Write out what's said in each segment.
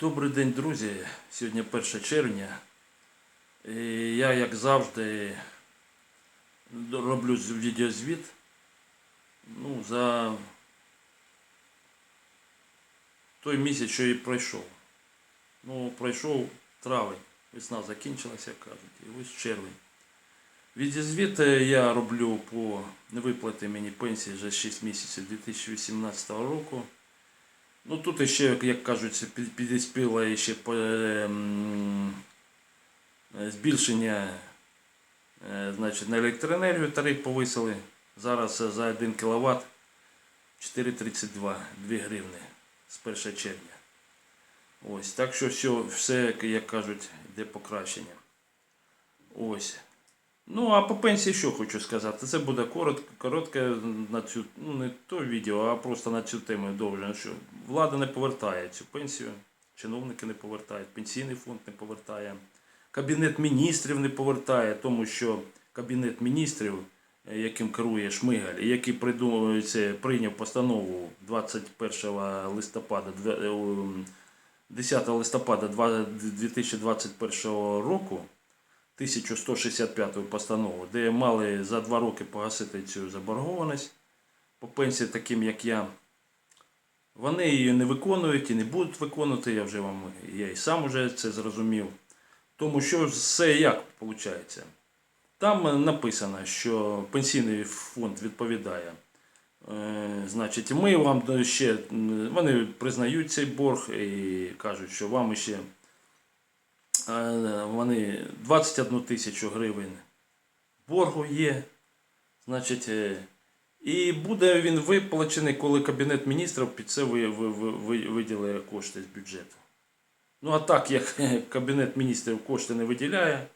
Добрий день, друзі. Сьогодні 1 червня. І я, як завжди, роблю відеозвіт ну, за той місяць, що і пройшов. Ну, пройшов травень, весна закінчилася, як кажуть, і ось червень. Відеозвіт е, я роблю по невиплаті мені пенсії вже 6 місяців 2018 року. Ну тут ще, як кажуть, підіспіло ще ем, збільшення е, значить, на електроенергію тариф повисили. Зараз за 1 кВт 4,32 2 гривни з 1 червня. Ось, так що все, як кажуть, йде покращення. Ось. Ну, а по пенсії що хочу сказати? Це буде коротко, коротке на цю, ну не то відео, а просто на цю тему довше. Що влада не повертає цю пенсію, чиновники не повертають, пенсійний фонд не повертає, кабінет міністрів не повертає, тому що кабінет міністрів, е, яким керує Шмигаль, і який придумав це, прийняв постанову 21 листопада, две- е, м, 10 листопада 2021 року. 1165 постанову, де мали за два роки погасити цю заборгованість по пенсії, таким як я. Вони її не виконують і не будуть виконувати, я вже вам я і сам вже це зрозумів. Тому що все як виходить? Там написано, що пенсійний фонд відповідає. Е, Значить, ми вам ще вони признають цей борг і кажуть, що вам ще вони 21 тисячу гривень боргу є. Значить, е, і буде він виплачений, коли Кабінет міністрів під це ви- ви- ви- ви- виділить кошти з бюджету. Ну а так як Кабінет міністрів кошти не виділяє,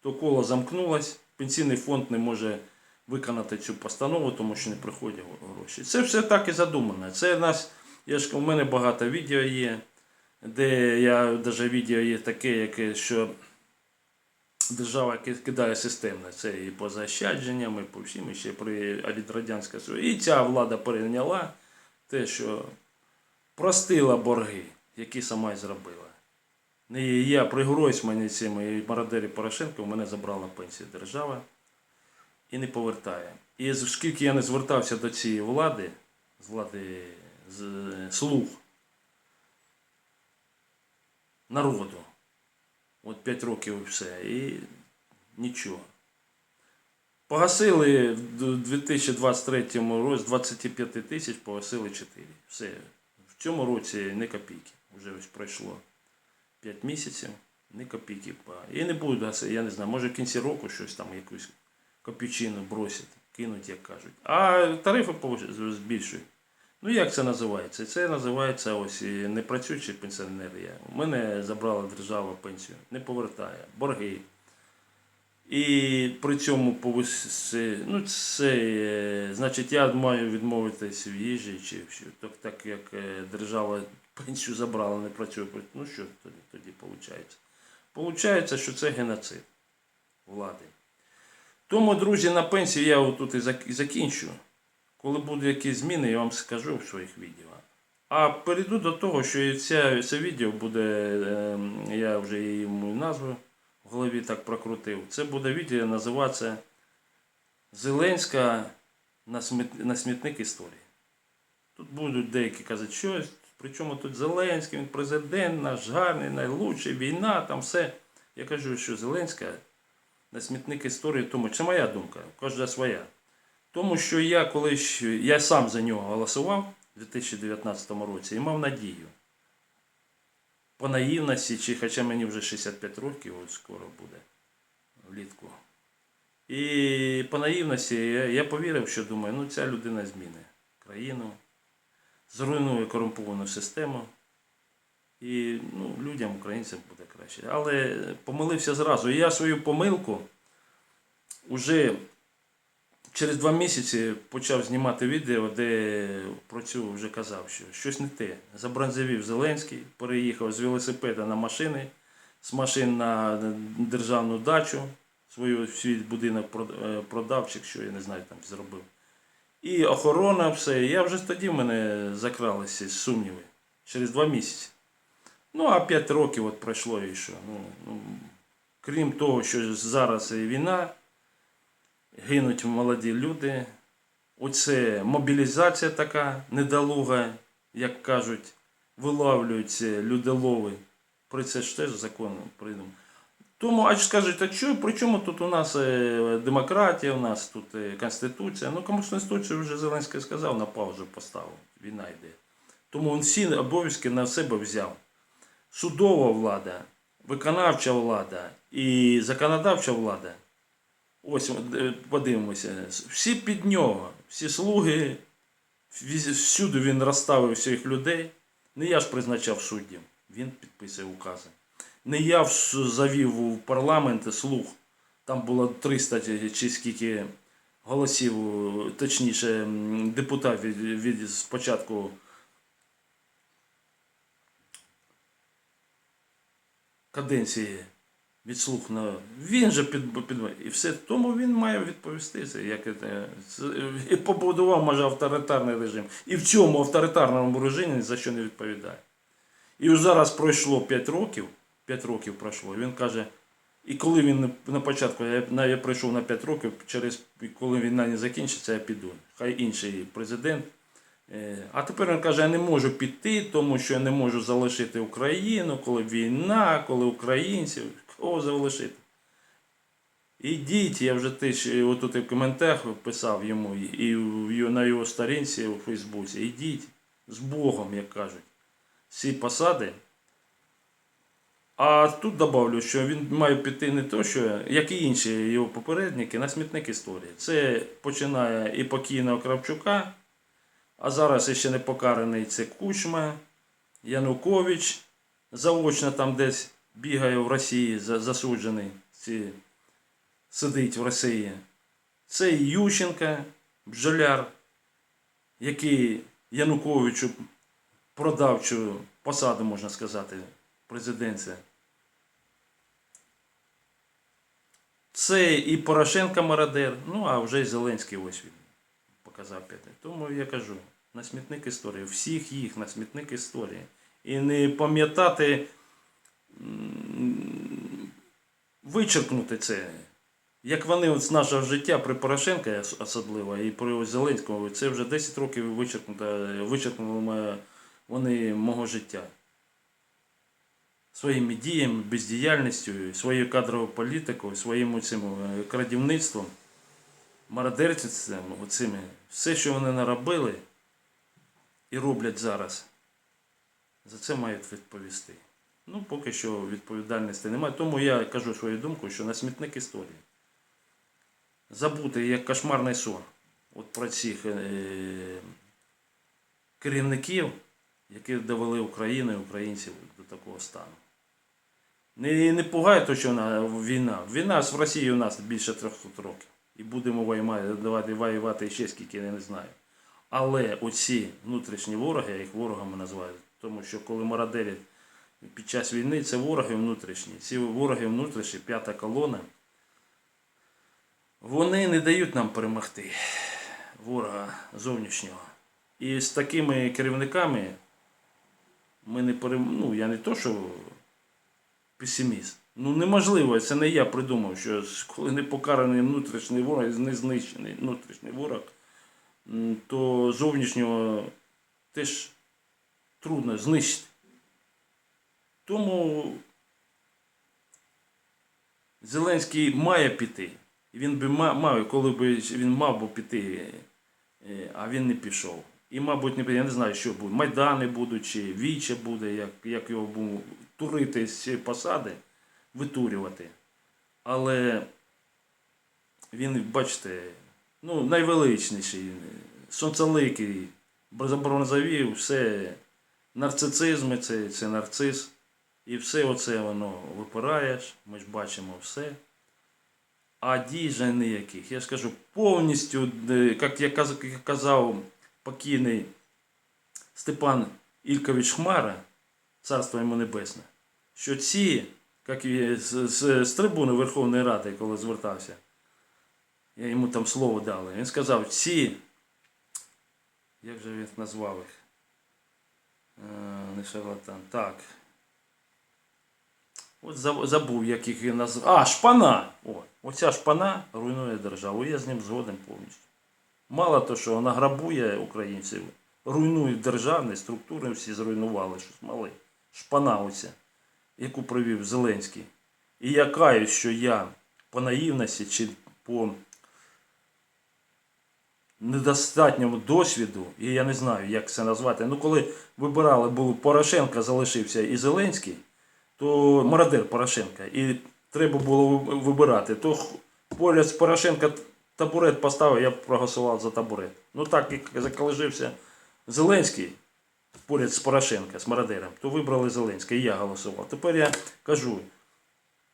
то коло замкнулось, пенсійний фонд не може виконати цю постанову, тому що не приходять гроші. Це все так і задумано. Це нас, я ж у мене багато відео є де я навіть відео є таке, яке, що держава кидає системно. Це і по заощадженням, і по всім, і ще при від Радянського Союзу. І ця влада перейняла те, що простила борги, які сама й зробила. Не я при Гройсмані і мародері Порошенко у мене забрала пенсію держава і не повертає. І скільки я не звертався до цієї влади, з влади з слуг, народу. От 5 років і все. І нічого. Погасили в 2023 році 25 тисяч, погасили 4. Все. В цьому році не копійки. Вже ось пройшло 5 місяців, не копійки. І не будуть гасити, я не знаю, може в кінці року щось там якусь копійчину бросять, кинуть, як кажуть. А тарифи збільшують. Ну як це називається? Це називається ось і непрацюючий пенсіонер. У мене забрала держава пенсію, не повертає, борги. І при цьому ну, це, е, значить, я маю відмовитись в їжі чи що. Так, так як е, держава пенсію забрала, не працює. Ну що тоді, тоді виходить? Получається, що це геноцид влади. Тому, друзі, на пенсію я отут і закінчу. Коли будуть якісь зміни, я вам скажу в своїх відео. А перейду до того, що ця, це відео буде, ем, я вже її йому назву в голові так прокрутив. Це буде відео називатися Зеленська на смітник історії. Тут будуть деякі казати, що причому тут Зеленський, він президент, наш гарний, найлучший, війна, там все. Я кажу, що Зеленська на смітник історії, тому це моя думка, кожна своя. Тому що я колись, я сам за нього голосував у 2019 році і мав надію. По наївності, чи хоча мені вже 65 років, от скоро буде влітку. І по наївності я, я повірив, що думаю, ну ця людина зміни країну, зруйнує корумповану систему. І ну, людям, українцям буде краще. Але помилився зразу. І я свою помилку вже через два місяці почав знімати відео, де про цю вже казав, що щось не те. Забронзовів Зеленський, переїхав з велосипеда на машини, з машин на державну дачу, свою свій будинок е, продав, чи що я не знаю, там зробив. І охорона, все. Я вже тоді в мене закралися сумніви через два місяці. Ну, а 5 років от пройшло і що. Ну, ну, крім того, що зараз війна, гинуть молоді люди. Оце мобілізація така недолуга, як кажуть, вилавлюються людолови. Про це ж теж закон придумав. Тому, а скажуть, а що, при чому тут у нас е, демократія, у нас тут е, Конституція? Ну, комусь Конституцію вже Зеленський сказав, на паузу поставив. Війна йде. Тому він всі обов'язки на себе взяв. Судова влада, виконавча влада і законодавча влада. Ось е, подивимося. Всі під нього, всі слуги, всюди він розставив всіх людей. Не я ж призначав суддів, він підписує укази. Не я завів у парламент слух. Там було 300 чи- скільки голосів, точніше, депутатів від, від спочатку каденції від слух на він же під, під і все тому він має відповісти це, і побудував може авторитарний режим і в цьому авторитарному режимі за що не відповідає. І зараз пройшло 5 років, 5 років пройшло, і він каже, і коли він на- початку, я, я прийшов на 5 років, через коли війна не закінчиться, я піду. Хай інший президент. Е, А тепер він каже, я не можу піти, тому що я не можу залишити Україну, коли війна, коли українців, кого залишити. Ідіть, я вже е, отут і в коментарях писав йому, і- на його сторінці у Фейсбуці. Ідіть з Богом, як кажуть, всі посади. А тут добавлю, що він має піти не то, що, як і інші його попередники, на смітник історії. Це починає і покійного Кравчука, а зараз ще не покараний це Кучма, Янукович, заочно там десь бігає в Росії, за- засуджений, ці, сидить в Росії. Це і Ющенка, бджоляр, який Януковичу продав цю посаду, можна сказати, президенція. Це і Порошенко мародер, ну а вже й Зеленський ось він показав п'яте. Тому я кажу, на смітник історії, всіх їх на смітник історії. І не пам'ятати, вичеркнути це. Як вони от з нашого життя при Порошенка особливо і при ось Зеленському, це вже 10 років вичеркнули вони мого життя. Своїми діями, бездіяльністю, своєю кадровою політикою, своїм цим е, крадівництвом мародерцям, оцими, все, що вони наробили і роблять зараз, за це мають відповісти. Ну, поки що відповідальності немає. Тому я кажу свою думку, що на смітник історії. Забути як кошмарний сон от про цих е- керівників, які довели Україну і українців до такого стану. Не, не пугає то, що війна. Війна в Росії у нас більше 300 років. І будемо воювати, воювати ще скільки, я не знаю. Але оці внутрішні вороги, я їх ворогами називаю, тому що коли мародерять під час війни, це вороги внутрішні. Ці вороги внутрішні, п'ята колона, вони не дають нам перемогти ворога зовнішнього. І з такими керівниками ми не перем... Ну, я не то, що песиміст. Ну неможливо, це не я придумав, що коли не покараний внутрішній ворог, не знищений внутрішній ворог, то зовнішнього теж трудно знищити. Тому Зеленський має піти. Він би мав, коли б він мав би піти, е, а він не пішов. І, мабуть, не я не знаю, що буде. Майдани будуть, чи віче буде, як, як його будуть турити з цієї посади, витурювати. Але він, бачите, ну, найвеличніший, сонцеликий, бронзовів, все нарцицизми, це, це нарцис. І все оце воно випираєш, ми ж бачимо все. А дій же ніяких. Я ж кажу, повністю, е, як я казав покійний Степан Ількович Хмара, царство йому небесне, що ці, як і з, з, з трибуни Верховної Ради, коли звертався, я йому там слово дали, він сказав, ці, як же він назвав їх? Е, Не шарлатан, так. От забув, як їх він назвав. А, шпана! О, оця шпана руйнує державу. Я з ним згоден повністю. Мало того, що вона грабує українців, руйнує державні структури, всі зруйнували, щось мали. Шпана оця, яку привів Зеленський. І я каюсь, що я по наївності чи по недостатньому досвіду, і я не знаю, як це назвати. Ну, коли вибирали, був Порошенко залишився і Зеленський, то мародер Порошенка, і треба було вибирати. То поряд Порошенка табурет поставив, я б проголосував за табурет. Ну так як заколежився Зеленський поряд з Порошенка, з мародером, то вибрали Зеленський, і я голосував. Тепер я кажу,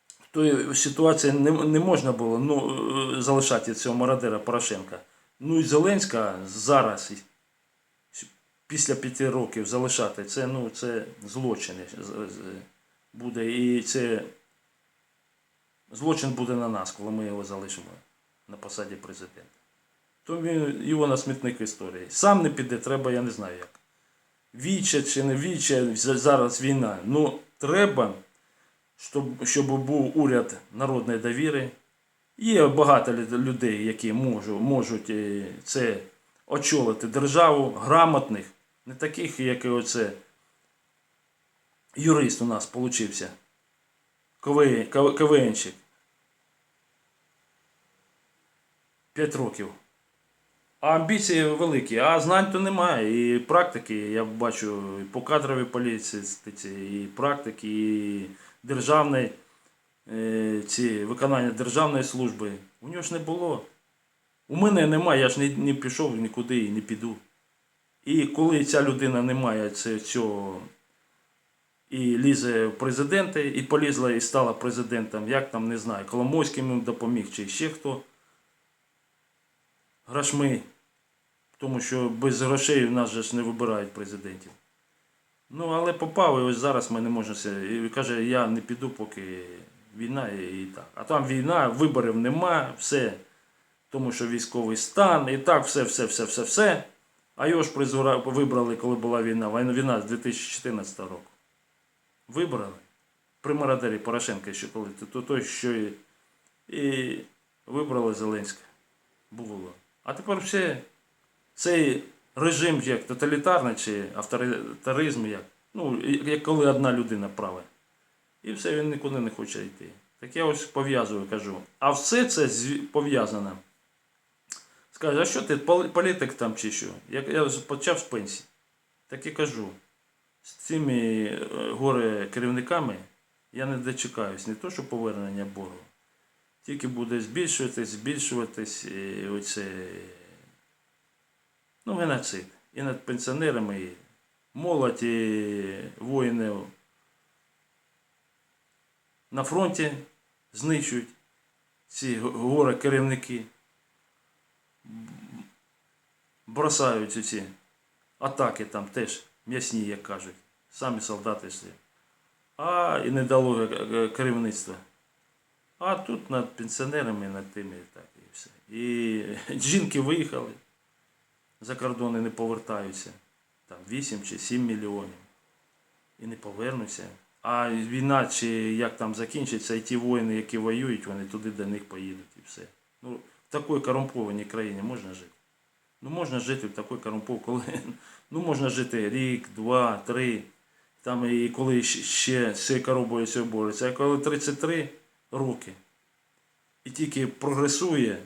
в той ситуації не, не можна було ну, е, залишати цього мародера Порошенка. Ну і Зеленська зараз, після п'яти років залишати, це, ну, це злочин з- з- буде. І це злочин буде на нас, коли ми його залишимо на посаді президента. То його на смітник історії. Сам не піде, треба, я не знаю як. Віче чи не віче, зараз війна. Ну, треба, щоб, щоб був уряд народної довіри. Є багато людей, які можуть, можуть е, це очолити державу, грамотних, не таких, як і оце юрист у нас получився. КВ, КВ, КВНщик. П'ять років. А амбіції великі, а знань то немає. І практики, я бачу, і по кадровій політиці, і практики, і державної, е, ці, виконання державної служби. У нього ж не було. У мене немає, я ж не, не пішов нікуди і не піду. І коли ця людина не має цього і лізе в президенти, і полізла і стала президентом, як там, не знаю, Коломойський йому допоміг, чи ще хто. Грошми. Тому що без грошей в нас же ж не вибирають президентів. Ну, але попав, і ось зараз ми не можемо. І каже, я не піду, поки війна і, так. А там війна, виборів нема, все. Тому що військовий стан, і так, все, все, все, все, все. А його ж вибрали, коли була. Війна, війна з 2014 року. Вибрали. При мародері Порошенка ще коли то, то той, що і, і вибрали Зеленська. Було. А тепер все цей режим як тоталітарний чи авторитаризм, як, ну, як коли одна людина править. І все, він нікуди не хоче йти. Так я ось пов'язую, кажу. А все це пов'язано. Скаже, а що ти політик там чи що? Я, я почав з пенсії. Так і кажу. З цими е, горе керівниками я не дочекаюсь не то, що повернення боргу. Тільки буде збільшуватись, збільшуватись оце. Ну, геноцид. І над пенсіонерами, і молодь, і воїнів на фронті знищують ці горе керівники. Бросають ці атаки там теж м'ясні, як кажуть. Самі солдати всі. А і недолуге е, керівництво. А тут над пенсіонерами, над тими так і все. І жінки виїхали за кордони не повертаються. Там 8 чи 7 мільйонів. І не повернуться. А війна, чи як там закінчиться, і ті воїни, які воюють, вони туди до них поїдуть і все. Ну, в такій корумпованій країні можна жити. Ну можна жити в такій корумпованій, коли ну, можна жити рік, два, три. Там і коли ще з цією коробою все бореться. А коли 33 роки і тільки прогресує,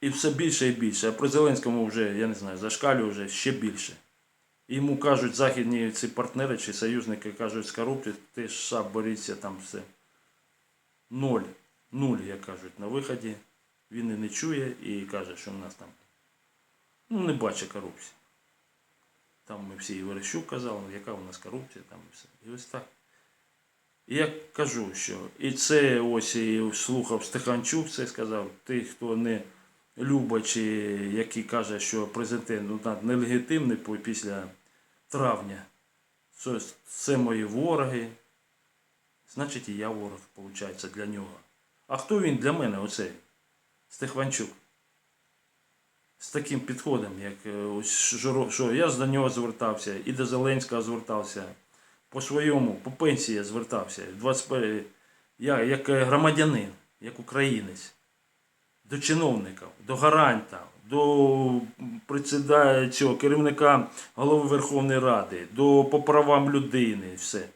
і все більше і більше. А при Зеленському вже, я не знаю, зашкалює вже ще більше. Йому кажуть західні ці партнери чи союзники кажуть з корупцією, ти ж сам боріться там все. Ноль. Нуль, як кажуть, на виході. Він і не чує і каже, що в нас там ну, не бачить корупції. Там ми всі і Верещук казали, ну, яка у нас корупція, там і все. І ось так. І я кажу, що і це ось і слухав Стеханчук, це сказав, тих, хто не любить, який каже, що президент ну, нелегітимний після травня. Це, це мої вороги. Значить, і я ворог, виходить, для нього. А хто він для мене, оцей? Стехванчук? З таким підходом, як е, ось що я до нього звертався, і до Зеленського звертався. по своєму, по пенсії я звертався. 21, я як е, громадянин, як українець, до чиновників, до гаранта, до цього, керівника голови Верховної Ради, до по правам людини, все.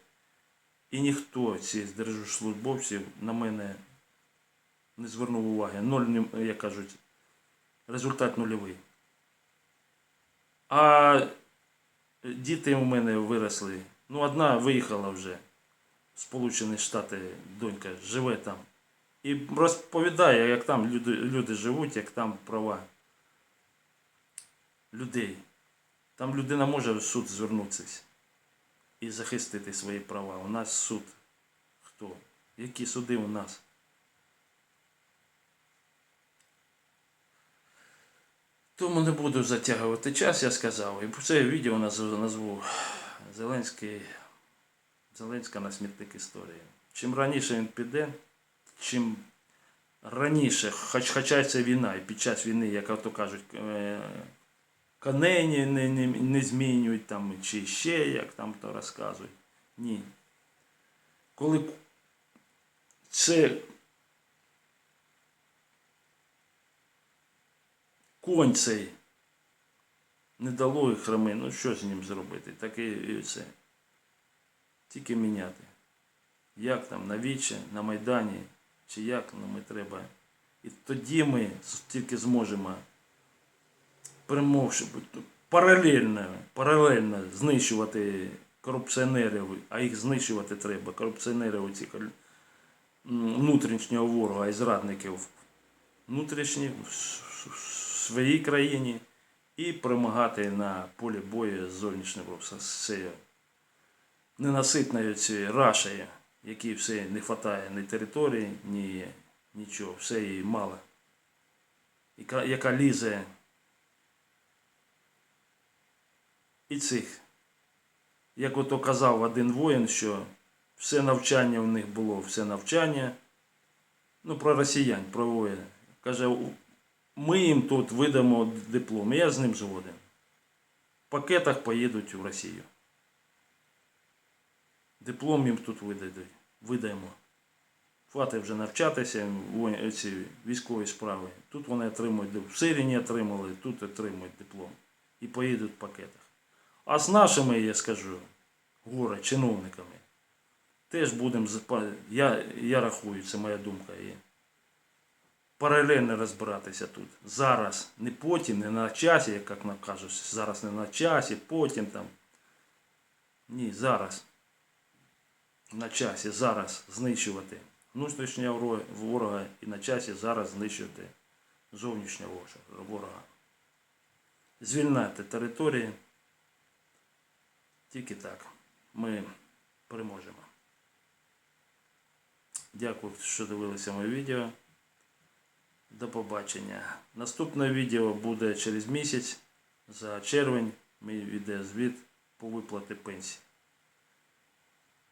І ніхто з держслужбовців на мене не звернув уваги. Ноль, як кажуть, результат нульовий. А діти у мене виросли. Ну, одна виїхала вже в Сполучені Штати, донька живе там. І розповідає, як там люди, люди живуть, як там права людей. Там людина може в суд звернутися і захистити свої права. У нас суд. Хто? Які суди у нас? Тому не буду затягувати час, я сказав. І це відео назву, Зеленський, Зеленська на смітник історії. Чим раніше він піде, чим раніше, хоч, хоча це війна, і під час війни, як то кажуть, е, коней не, не, не, не змінюють там, чи ще як там то розказують. Ні. Коли це конь цей не дало храми, ну що з ним зробити? Так і, і це. Тільки міняти. Як там, на Вічі, на Майдані, чи як ну, ми треба. І тоді ми тільки зможемо перемогши, паралельно, паралельно знищувати корупціонерів, а їх знищувати треба, корупціонерів цих внутрішнього ворога і зрадників внутрішніх в с- в своїй країні і перемагати на полі бою з зовнішнього цією ненаситною цією рашею, якій все не вистачає ні території, ні нічого, все їй мало. Яка, яка лізе і цих. Як ото казав один воїн, що все навчання в них було, все навчання. Ну, про росіян, про воїна. Каже, «У- ми їм тут видамо диплом. Я з ним згоден. В пакетах поїдуть в Росію. Диплом їм тут. Видаємо. Хватить вже навчатися ці військові справи. Тут вони отримують. В Сирії отримали, тут отримують диплом. І поїдуть в пакетах. А з нашими, я скажу, горе, чиновниками, теж будемо, я, я рахую, це моя думка є. Паралельно розбиратися тут. Зараз, не потім, не на часі, як нам кажуть, зараз не на часі, потім там. Ні, зараз. На часі, зараз знищувати внутрішнього ворога і на часі зараз знищувати зовнішнього ворога-. Звільняти території. Тільки так ми переможемо. Дякую, що дивилися моє відео. До побачення. Наступне відео буде через місяць. За червень мій відео звіт по виплаті пенсії.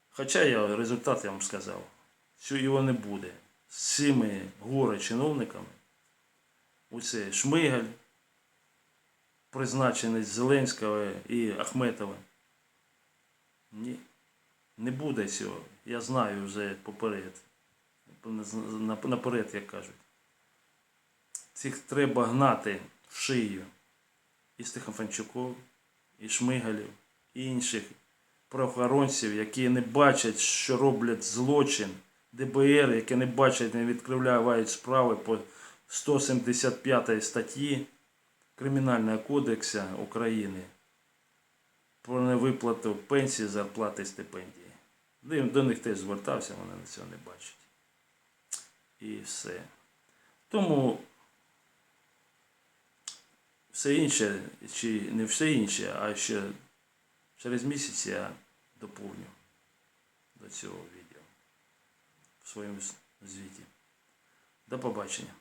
Хоча я результат я вам сказав, що його не буде. З цими горе чиновниками. Оце Шмигаль, призначений Зеленського і Ахметова. Ні, не буде цього. Я знаю вже поперед. Наперед, як кажуть. Цих треба гнати в шию. І Стефанчуков, і Шмигалів, і інших правоохоронців, які не бачать, що роблять злочин, ДБР, які не бачать, не відкривають справи по 175 статті Кримінального кодексу України про невиплату пенсії, зарплати, стипендії. До них теж звертався, вони на цього не бачать. І все. Тому все інше, чи не все інше, а ще через місяць я доповню до цього відео в своєму звіті. До побачення.